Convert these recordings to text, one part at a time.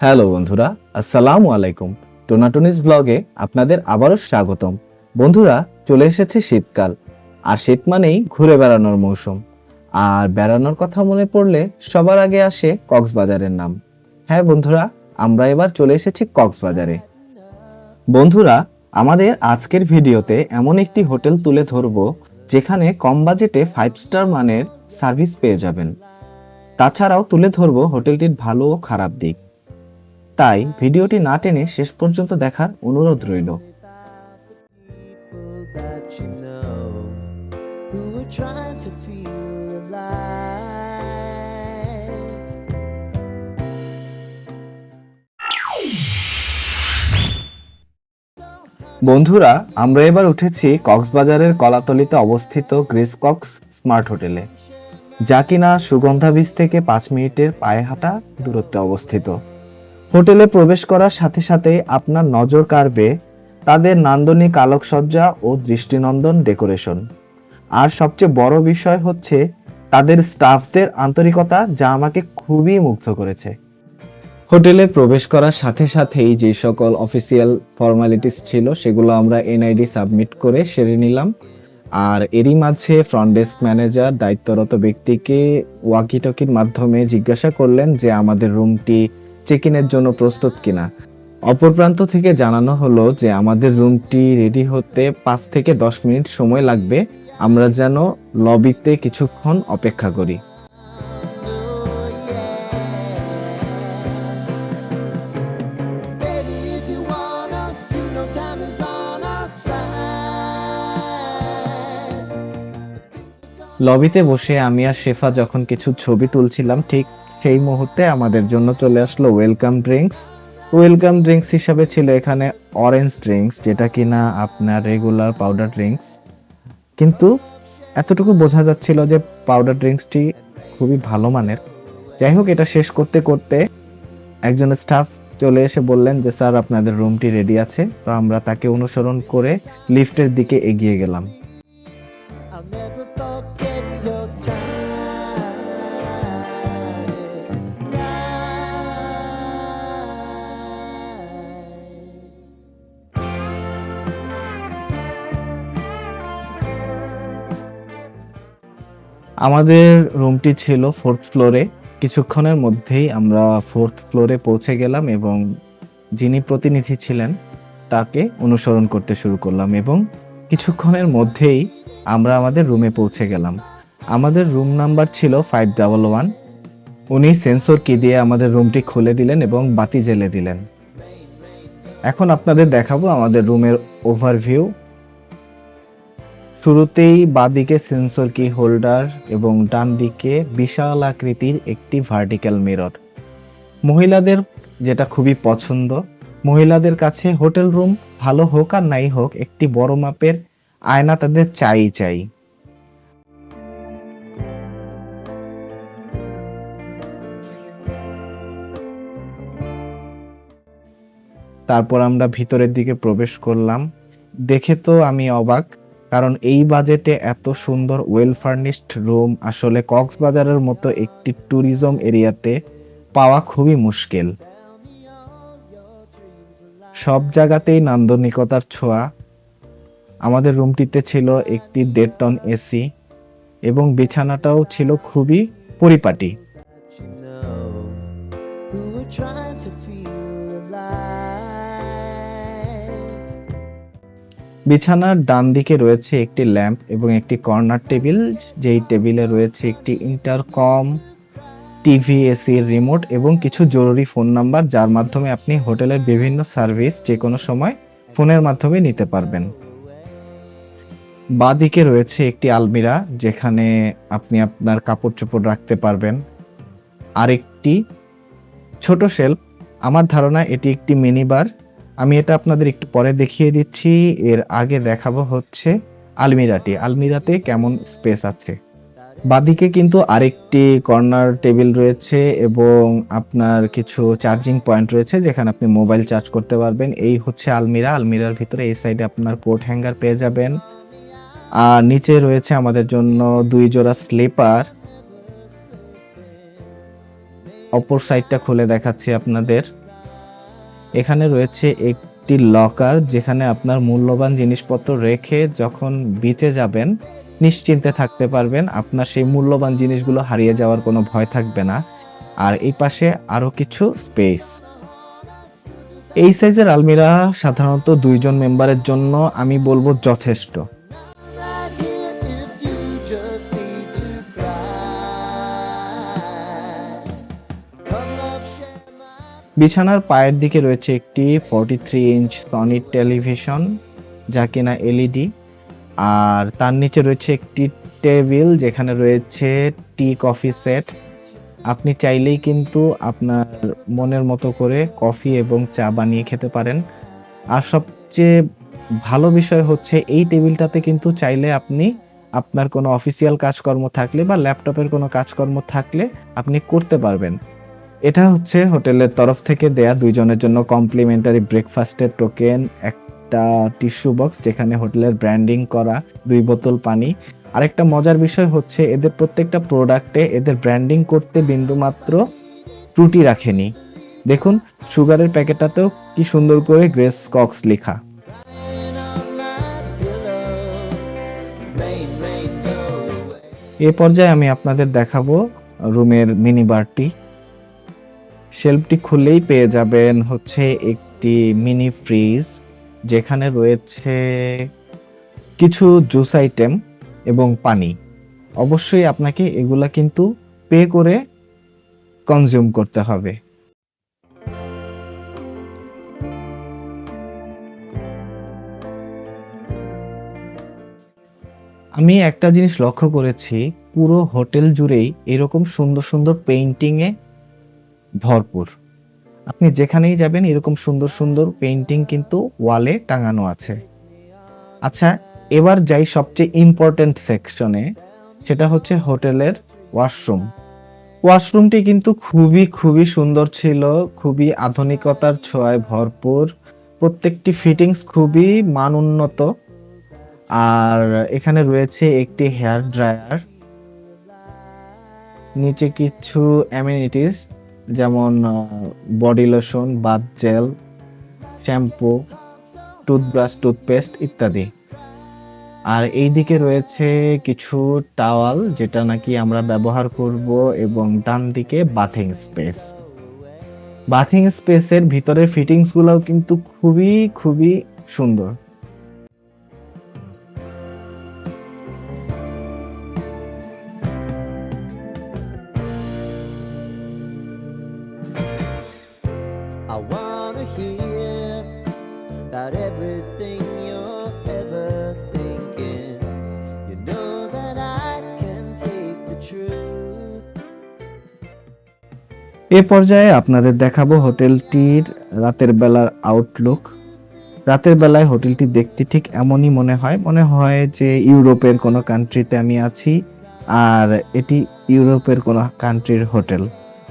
Hello বন্ধুরা, আসসালামু আলাইকুম। টোনাটনিস ব্লগে আপনাদের আবারও স্বাগতম। বন্ধুরা, চলে এসেছে শীতকাল, আর শীত মানেই ঘুরে বেড়ানোর মৌসুম। আর বেড়ানোর কথা মনে পড়লে সবার আগে আসে কক্সবাজারের নাম। হ্যাঁ বন্ধুরা, আমরা এবার চলে এসেছি কক্সবাজারে। বন্ধুরা, আমাদের আজকের ভিডিওতে এমন একটি হোটেল তুলে ধরব, যেখানে কম বাজেটে ফাইভ স্টার মানের সার্ভিস পেয়ে যাবেন। তাছাড়াও তুলে ধরব হোটেলটির ভালো ও খারাপ দিক। তাই ভিডিওটি না টেনে শেষ পর্যন্ত দেখার অনুরোধ রইল. বন্ধুরা আমরা এবার উঠেছি কক্সবাজারের কলাতলিতে অবস্থিত গ্রেস কক্স স্মার্ট হোটেলে যা কিনা সুগন্ধা বীজ থেকে পাঁচ মিনিটের পায়ে হাঁটা দূরত্বে অবস্থিত হোটেলে প্রবেশ করার সাথে সাথে আপনার নজর কাড়বে তাদের নান্দনিক আলোকসজ্জা ও দৃষ্টিনন্দন ডেকোরেশন। আর সবচেয়ে বড় বিষয় হচ্ছে তাদের স্টাফদের আন্তরিকতা যা আমাকে খুবই মুগ্ধ করেছে। হোটেলে প্রবেশ করার সাথে সাথেই যে সকল অফিসিয়াল ফর্মালিটিস ছিল সেগুলো আমরা এনআইডি সাবমিট করে সেরে নিলাম। আর এরই মাঝে ফ্রন্ট ডেস্ক ম্যানেজার দায়িত্বরত ব্যক্তিকে ওয়াকিটকির মাধ্যমে জিজ্ঞাসা করলেন যে আমাদের রুমটি চেক ইনের জন্য প্রস্তুত কিনা অপর প্রান্ত থেকে জানানো হলো যে আমাদের রুমটি রেডি হতে পাঁচ থেকে দশ মিনিট সময় লাগবে আমরা যেন লবিতে কিছুক্ষণ অপেক্ষা করি. লবিতে বসে আমি আর শেফা যখন কিছু ছবি তুলছিলাম, ঠিক সেই মুহূর্তে আমাদের জন্য চলে আসলো ওয়েলকাম ড্রিঙ্কস ওয়েলকাম ড্রিঙ্কস হিসাবে ছিল এখানে অরেঞ্জ ড্রিঙ্কস যেটা কিনা আপনার রেগুলার পাউডার ড্রিঙ্কস কিন্তু এতটুকু বোঝা যাচ্ছিল যে পাউডার ড্রিঙ্কসটি খুবই ভালো মানের। যাই হোক, এটা শেষ করতে করতে একজন স্টাফ চলে এসে বললেন যে, স্যার, আপনাদের রুমটি রেডি আছে। তো আমরা তাকে অনুসরণ করে লিফটের দিকে এগিয়ে গেলাম। আমাদের রুমটি ছিল ফোর্থ ফ্লোরে কিছুক্ষণের মধ্যেই আমরা ফোর্থ ফ্লোরে পৌঁছে গেলাম এবং যিনি প্রতিনিধি ছিলেন, তাকে অনুসরণ করতে শুরু করলাম এবং কিছুক্ষণের মধ্যেই আমরা আমাদের রুমে পৌঁছে গেলাম। আমাদের রুম নাম্বার ছিল ফাইভ ডাবল ওয়ান উনি সেন্সর কি দিয়ে আমাদের রুমটি খুলে দিলেন এবং বাতি জ্বেলে দিলেন। এখন আপনাদের দেখাবো আমাদের রুমের ওভারভিউ শুরুতেই বাঁদিকে সেন্সর কি হোল্ডার এবং ডান দিকে বিশাল আকৃতির একটি ভার্টিক্যাল মিরর মহিলাদের যেটা খুবই পছন্দ, মহিলাদের কাছে হোটেল রুম ভালো হোক আর নাই হোক, একটি বড় মাপের আয়না তাদের চাই চাই। তারপর আমরা ভিতরের দিকে প্রবেশ করলাম। দেখে তো আমি অবাক কারণ এই বাজেটে এত সুন্দর ওয়েল ফার্নিশড রুম আসলে কক্সবাজারের মতো একটি ট্যুরিজম এরিয়াতে পাওয়া খুবই মুশকিল। সব জায়গাতেই নান্দনিকতার ছোঁয়া। আমাদের রুমটিতে ছিল একটি দেড় টন এসি এবং বিছানাটাও ছিল খুবই পরিপাটি। বিছানার ডান দিকে রয়েছে একটি ল্যাম্প এবং একটি কর্নার টেবিল, যেই টেবিলে রয়েছে একটি ইন্টারকম টিভি এসির রিমোট এবং কিছু জরুরি ফোন নাম্বার, যার মাধ্যমে আপনি হোটেলের বিভিন্ন সার্ভিস যে কোনো সময় ফোনের মাধ্যমে নিতে পারবেন। বাঁদিকে রয়েছে একটি আলমিরা, যেখানে আপনি আপনার কাপড় চোপড় রাখতে পারবেন। আরেকটি ছোট শেলফ, আমার ধারণা এটি একটি মিনি বার আমি এটা আপনাদের একটু পরে দেখিয়ে দিচ্ছি। এর আগে দেখাবো হচ্ছে আলমিরাটি। আলমিরাতে কেমন স্পেস আছে? বাদিকে কিন্তু আরেকটি কর্নার টেবিল রয়েছে এবং আপনার কিছু চার্জিং পয়েন্ট রয়েছে যেখানে আপনি মোবাইল চার্জ করতে পারবেন। এই হচ্ছে আলমিরা। আলমিরার ভিতরে এই সাইডে আপনার কোট হ্যাঙ্গার পেয়ে যাবেন। আর নিচে রয়েছে আমাদের জন্য দুই জোড়া স্লিপার। অপর সাইডটা খুলে দেখাচ্ছি আপনাদের। এখানে রয়েছে একটি লকার যেখানে আপনার মূল্যবান জিনিসপত্র রেখে যখন বিচে যাবেন, নিশ্চিন্তে থাকতে পারবেন। আপনার সেই মূল্যবান জিনিসগুলো হারিয়ে যাওয়ার কোনো ভয় থাকবে না। আর এই পাশে আরও কিছু স্পেস এই সাইজের আলমিরা সাধারণত দুইজন মেম্বারের জন্য আমি বলব যথেষ্ট। বিছানার পায়ের দিকে রয়েছে একটি forty three inch Sony television যা কিনা এলইডি আর তার নিচে রয়েছে একটি টেবিল যেখানে রয়েছে টি কফি সেট আপনি চাইলেই কিন্তু আপনার মনের মতো করে কফি এবং চা বানিয়ে খেতে পারেন। আর সবচেয়ে ভালো বিষয় হচ্ছে এই টেবিলটাতে কিন্তু চাইলে আপনি আপনার কোনো অফিসিয়াল কাজকর্ম থাকলে বা ল্যাপটপের কোনো কাজকর্ম থাকলে আপনি করতে পারবেন। এটা হচ্ছে হোটেলের তরফ থেকে দেয়া দুইজনের জন্য কমপ্লিমেন্টারি ব্রেকফাস্টের টোকেন, একটা টিস্যু বক্স যেখানে হোটেলের ব্র্যান্ডিং করা, দুই বোতল পানি। আরেকটা মজার বিষয় হচ্ছে এদের প্রত্যেকটা প্রোডাক্টে এদের ব্র্যান্ডিং করতে বিন্দুমাত্র ত্রুটি রাখেনি। দেখুন, সুগারের প্যাকেটটাতেও কি সুন্দর করে গ্রেস কক্স লেখা. এ পর্যায়ে আমি আপনাদের দেখাবো রুমের মিনি বারটি। শেলফটি খুললেই পেয়ে যাবেন হচ্ছে একটি মিনি ফ্রিজ, যেখানে রয়েছে কিছু জুস আইটেম এবং পানি। অবশ্যই আপনাকে এগুলা কিন্তু পে করে কনজিউম করতে হবে। আমি একটা জিনিস লক্ষ্য করেছি, পুরো হোটেল জুড়েই এরকম সুন্দর সুন্দর পেইন্টিংয়ে ভরপুর। আপনি যেখানেই যাবেন, এরকম সুন্দর সুন্দর পেইন্টিং কিন্তু ওয়ালে টাঙানো আছে। আচ্ছা এবার যাই সবচেয়ে ইম্পর্টেন্ট সেকশনে সেটা হচ্ছে হোটেলের ওয়াশরুম ওয়াশরুমটি কিন্তু খুবই খুবই সুন্দর ছিল, খুবই আধুনিকতার ছোঁয়ায় ভরপুর। প্রত্যেকটি ফিটিংস খুবই মান উন্নত আর এখানে রয়েছে একটি হেয়ার ড্রায়ার নিচে কিছু অ্যামিনিটিস যেমন body lotion bath gel shampoo toothbrush toothpaste ইত্যাদি। আর এই দিকে রয়েছে কিছু টাওয়াল যেটা নাকি আমরা ব্যবহার করব এবং ডান দিকে বাথিং স্পেস বাথিং স্পেসের ভিতরের ফিটিংসগুলোও কিন্তু খুবই খুবই সুন্দর। I wanna hear about everything you're ever thinking. You know that I can take the truth. এ পর্যায়ে আপনাদের দেখাবো হোটেলটির রাতের বেলার আউটলুক রাতের বেলায় হোটেলটি দেখতে ঠিক এমনই মনে হয় মনে হয় যে ইউরোপের কোনো কান্ট্রিতে আমি আছি আর এটি ইউরোপের কোনো কান্ট্রির হোটেল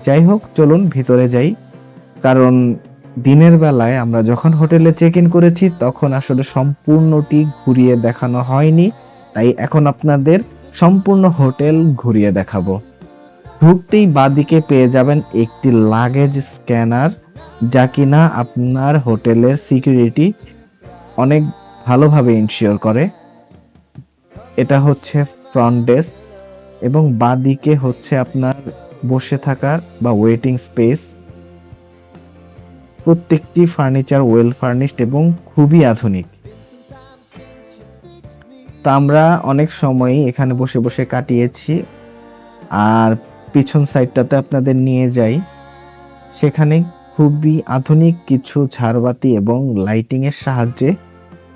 যাই হোক, চলুন ভিতরে যাই কারণ দিনের বেলায় আমরা যখন হোটেলে চেক ইন করেছি, তখন আসলে সম্পূর্ণটি ঘুরিয়ে দেখানো হয়নি। তাই এখন আপনাদের সম্পূর্ণ হোটেল ঘুরিয়ে দেখাবো। ঢুকতেই বাদিকে পেয়ে যাবেন একটি লাগেজ স্ক্যানার যা কিনা আপনার হোটেলের সিকিউরিটি অনেক ভালোভাবে ইনশিওর করে। এটা হচ্ছে ফ্রন্ট ডেস্ক এবং বাদিকে হচ্ছে আপনার বসে থাকার বা ওয়েটিং স্পেস প্রত্যেকটি ফার্নিচার ওয়েল ফার্নিশড এবং খুবই আধুনিক। তা আমরা অনেক সময়ই এখানে বসে বসে কাটিয়েছি। আর পিছন সাইডটাতে আপনাদের নিয়ে যাই। সেখানে খুবই আধুনিক কিছু ঝাড়বাতি এবং লাইটিং এর সাহায্যে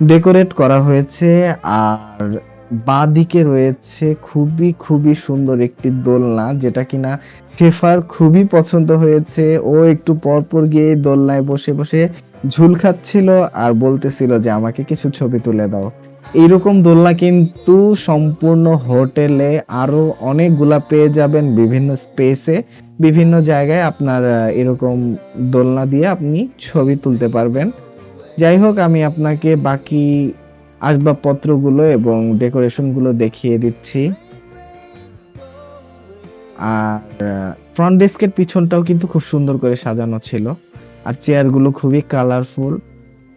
ডেকোরেট করা হয়েছে। আর বাঁ দিকে রয়েছে খুবই খুবই সুন্দর একটি দোলনা, যেটা কিনা শেফার খুবই পছন্দ হয়েছে। ও একটু পরপর গিয়ে দোলনায় বসে বসে ঝুল খাচ্ছিল আর বলতেছিল যে, আমাকে কিছু ছবি তুলে দাও। এইরকম দোলনা কিন্তু সম্পূর্ণ হোটেলে আরও অনেকগুলা পেয়ে যাবেন বিভিন্ন স্পেসে। বিভিন্ন জায়গায় আপনার এরকম দোলনা দিয়ে আপনি ছবি তুলতে পারবেন। যাই হোক, আমি আপনাকে বাকি আসবাবপত্রগুলো এবং ডেকোরেশনগুলো দেখিয়ে দিচ্ছি। আর ফ্রন্ট ডেস্কের পিছনটাও কিন্তু খুব সুন্দর করে সাজানো ছিল। আর চেয়ারগুলো খুবই কালারফুল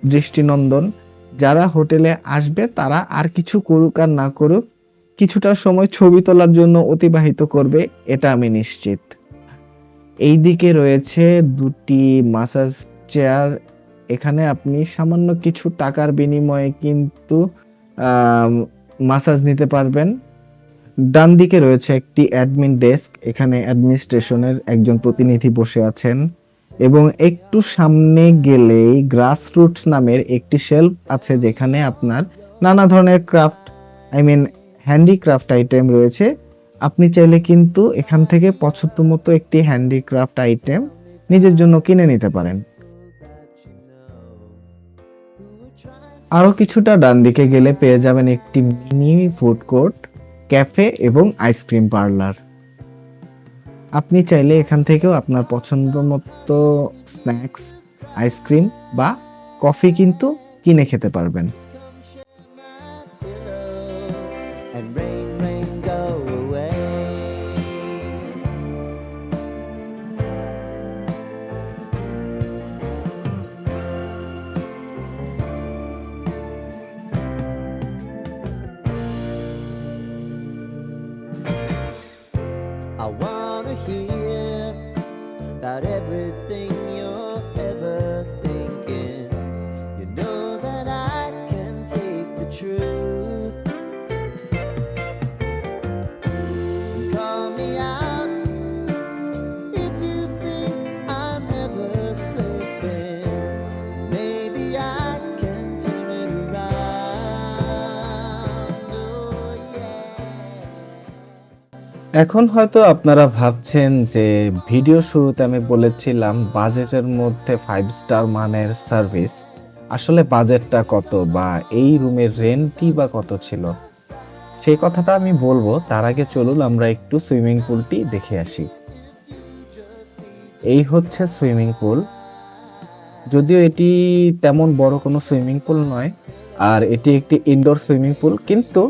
দৃষ্টিনন্দন। যারা হোটেলে আসবে, তারা আর কিছু করুক আর না করুক, কিছুটা সময় ছবি তোলার জন্য অতিবাহিত করবে, এটা আমি নিশ্চিত। এই দিকে রয়েছে দুটি মাসাজ চেয়ার এখানে আপনি সামান্য কিছু টাকার বিনিময়ে কিন্তু মাসাজ নিতে পারবেন। ডান দিকে রয়েছে একটি অ্যাডমিন ডেস্ক এখানে অ্যাডমিনিস্ট্রেশনের একজন প্রতিনিধি বসে আছেন। এবং একটু সামনে গেলেই গ্রাস রুটস নামের একটি শেলফ আছে, যেখানে আপনার নানা ধরনের craft I mean handicraft item রয়েছে। আপনি চাইলে কিন্তু এখান থেকে পছন্দ মতো একটি হ্যান্ডিক্রাফট আইটেম নিজের জন্য কিনে নিতে পারেন। আরও কিছুটা ডান দিকে গেলে পেয়ে যাবেন একটি মিনি ফুড কোর্ট ক্যাফে এবং আইসক্রিম পার্লার আপনি চাইলে এখান থেকেও আপনার পছন্দ মতো স্ন্যাক্স আইসক্রিম বা কফি কিন্তু কিনে খেতে পারবেন। এখন হয়তো আপনারা ভাবছেন যে ভিডিও শুরুতে আমি বলেছিলাম বাজেটের মধ্যে ফাইভ স্টার মানের সার্ভিস আসলে বাজেটটা কত বা এই রুমের রেন্টই বা কত ছিল? সেই কথাটা আমি বলব, তার আগে চলুন আমরা একটু সুইমিং পুলটি দেখে আসি। এই হচ্ছে সুইমিং পুল যদিও এটি তেমন বড় কোনো সুইমিং পুল নয়, আর এটি একটি ইনডোর সুইমিং পুল কিন্তু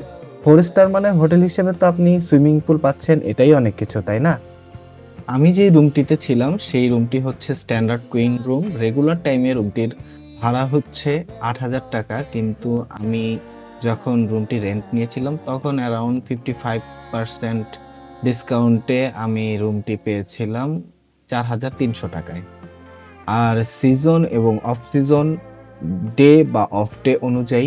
ফোর স্টার মানে হোটেল হিসেবে তো আপনি সুইমিং পুল পাচ্ছেন, এটাই অনেক কিছু, তাই না? আমি যে রুমটিতে ছিলাম, সেই রুমটি হচ্ছে স্ট্যান্ডার্ড কুইন রুম। রেগুলার টাইমে রুমটির ভাড়া হচ্ছে আট হাজার টাকা, কিন্তু আমি যখন রুমটি রেন্ট নিয়েছিলাম, তখন অ্যারাউন্ড ফিফটি ফাইভ পার্সেন্ট ডিসকাউন্টে আমি রুমটি পেয়েছিলাম চার হাজার তিনশো টাকায়। আর সিজন এবং অফ সিজন ডে বা অফ ডে অনুযায়ী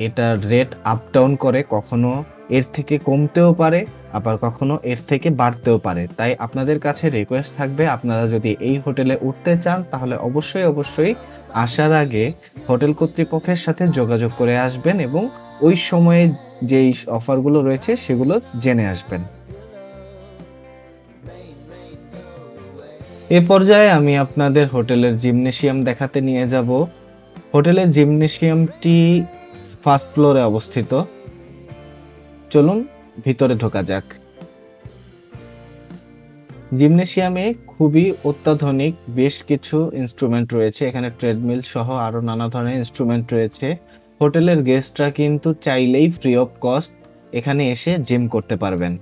এটার রেট আপ ডাউন করে কখনো এর থেকে কমতেও পারে, আবার কখনো এর থেকে বাড়তেও পারে। তাই আপনাদের কাছে রিকোয়েস্ট থাকবে, আপনারা যদি এই হোটেলে উঠতে চান, তাহলে অবশ্যই অবশ্যই আসার আগে হোটেল কর্তৃপক্ষের সাথে যোগাযোগ করে আসবেন এবং ওই সময়ে যেই অফারগুলো রয়েছে, সেগুলো জেনে আসবেন। এ পর্যায়ে আমি আপনাদের হোটেলের জিমনেশিয়াম দেখাতে নিয়ে যাব। হোটেলের জিমনেশিয়ামটি ফার্স্ট ফ্লোরে অবস্থিত। চলুন ভিতরে ঢোকা যাক। জিমনেশিয়ামে খুবই অত্যাধুনিক বেশ কিছু ইনস্ট্রুমেন্ট রয়েছে। এখানে ট্রেডমিল সহ আরও নানা ধরনের ইনস্ট্রুমেন্ট রয়েছে। হোটেলের গেস্টরা কিন্তু চাইলেই ফ্রি অফ কস্ট এখানে এসে জিম করতে পারবেন।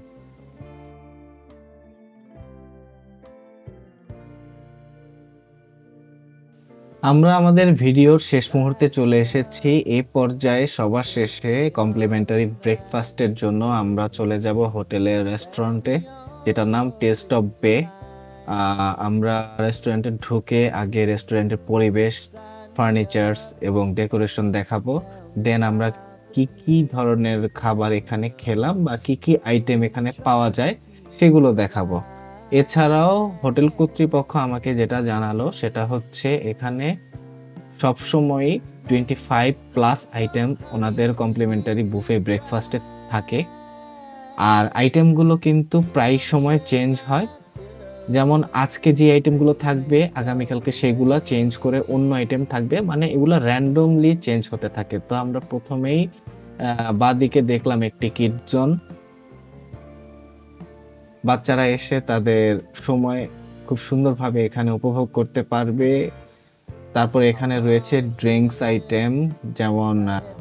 আমরা আমাদের ভিডিওর শেষ মুহূর্তে চলে এসেছি। এ পর্যায়ে সবার শেষে কমপ্লিমেন্টারি ব্রেকফাস্টের জন্য আমরা চলে যাব হোটেলের রেস্টুরেন্টে যেটার নাম টেস্ট অফ বে আমরা রেস্টুরেন্টে ঢুকে আগে রেস্টুরেন্টের পরিবেশ ফার্নিচার্স এবং ডেকোরেশন দেখাবো। দেন আমরা কি কি ধরনের খাবার এখানে খেলাম বা কি কি আইটেম এখানে পাওয়া যায় সেগুলো দেখাবো। এছাড়াও হোটেল কর্তৃপক্ষ আমাকে যেটা জানালো সেটা হচ্ছে এখানে সবসময়ই টোয়েন্টি ফাইভ প্লাস আইটেম ওনাদের কমপ্লিমেন্টারি বুফে ব্রেকফাস্টে থাকে। আর আইটেমগুলো কিন্তু প্রায় সময় চেঞ্জ হয়। যেমন আজকে যে আইটেমগুলো থাকবে, আগামীকালকে সেগুলো চেঞ্জ করে অন্য আইটেম থাকবে মানে এগুলো র্যান্ডমলি চেঞ্জ হতে থাকে। তো আমরা প্রথমেই বাদিকে দেখলাম একটি কিড জোন বাচ্চারা এসে তাদের সময় খুব সুন্দরভাবে এখানে উপভোগ করতে পারবে। তারপর এখানে রয়েছে ড্রিঙ্কস আইটেম, যেমন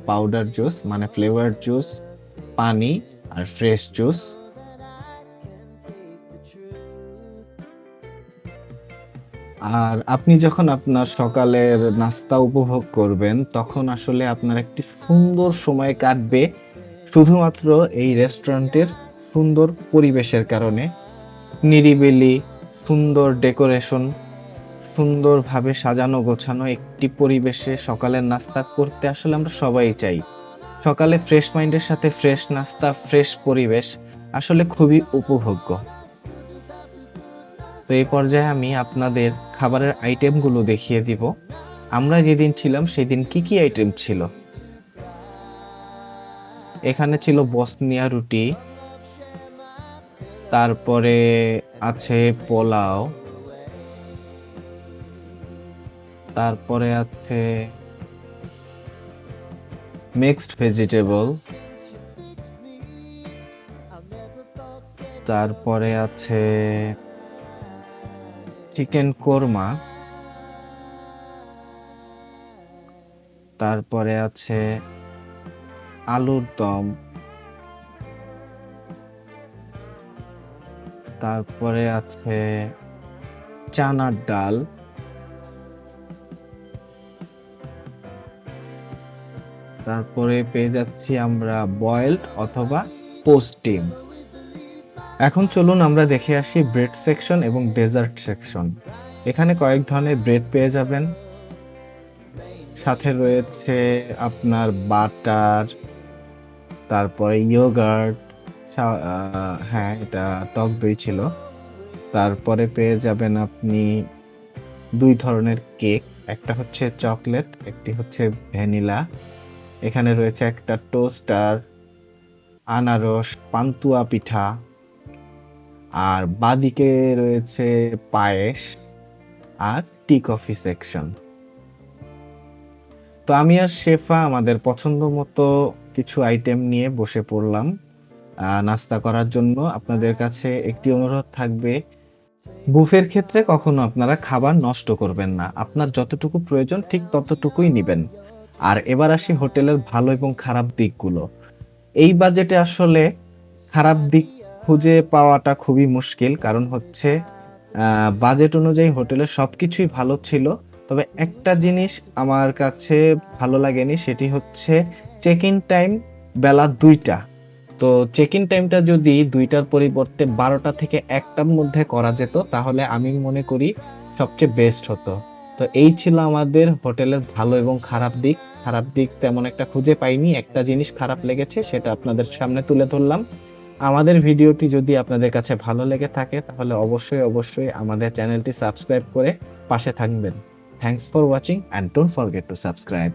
পাউডার জুস মানে ফ্লেভার জুস, পানি আর ফ্রেশ জুস। আর আপনি যখন আপনার সকালের নাস্তা উপভোগ করবেন, তখন আসলে আপনার একটি সুন্দর সময় কাটবে। শুধুমাত্র এই রেস্টুরেন্টের সুন্দর পরিবেশের কারণে নিরিবিলি, সুন্দর ডেকোরেশন, সুন্দরভাবে সাজানো গোছানো একটি পরিবেশে সকালের নাস্তা করতে আসলে আমরা সবাই চাই। সকালে ফ্রেশ মাইন্ডের সাথে ফ্রেশ নাস্তা ফ্রেশ পরিবেশ আসলে খুবই উপভোগ্য। তো এই পর্যায়ে আমি আপনাদের খাবারের আইটেমগুলো দেখিয়ে দিব। আমরা যেদিন ছিলাম সেদিন কি কি আইটেম ছিল? এখানে ছিল বসনিয়া রুটি তারপরে আছে পোলাও। তারপরে আছে মিক্সড ভেজিটেবল তারপরে আছে চিকেন কোরমা তারপরে আছে আলুর দম। তারপরে আছে চানার ডাল। তারপরে পেয়ে যাচ্ছি আমরা বয়েলড অথবা পোস্ট এখন চলুন আমরা দেখে আসি ব্রেড সেকশন এবং ডেজার্ট সেকশন এখানে কয়েক ধরনের ব্রেড পেয়ে যাবেন। সাথে রয়েছে আপনার বাটার তারপরে ইয়োগার্ট হ্যাঁ এটা টক দই ছিল। তারপরে পেয়ে যাবেন আপনি দুই ধরনের কেক। একটা হচ্ছে চকলেট, একটি হচ্ছে ভ্যানিলা। এখানে রয়েছে একটা টোস্টার, আনারস, পান্তুয়া পিঠা আর বাদিকে রয়েছে পায়েস আর টি কফি সেকশন। তো আমি আর শেফা আমাদের পছন্দ মতো কিছু আইটেম নিয়ে বসে পড়লাম। নাস্তা করার জন্য আপনাদের কাছে একটি অনুরোধ থাকবে। বুফের ক্ষেত্রে কখনো আপনারা খাবার নষ্ট করবেন না। আপনার যতটুকু প্রয়োজন ঠিক ততটুকুই নেবেন। আর এবার আসি হোটেলের ভালো এবং খারাপ দিকগুলো। এই বাজেটে আসলে খারাপ দিক খুঁজে পাওয়াটা খুবই মুশকিল। কারণ হচ্ছে বাজেট অনুযায়ী হোটেলের সব কিছুই ভালো ছিল। তবে একটা জিনিস আমার কাছে ভালো লাগেনি, সেটি হচ্ছে চেক ইন টাইম বেলা দুইটা। তো চেক ইন টাইমটা যদি দুইটার পরিবর্তে বারোটা থেকে একটার মধ্যে করা যেত, তাহলে আমি মনে করি সবচেয়ে বেস্ট হতো। তো এই ছিল আমাদের হোটেলের ভালো এবং খারাপ দিক। খারাপ দিক তেমন একটা খুঁজে পাইনি, একটা জিনিস খারাপ লেগেছে সেটা আপনাদের সামনে তুলে ধরলাম। আমাদের ভিডিওটি যদি আপনাদের কাছে ভালো লেগে থাকে, তাহলে অবশ্যই অবশ্যই আমাদের চ্যানেলটি সাবস্ক্রাইব করে পাশে থাকবেন। Thanks for watching and don't forget to subscribe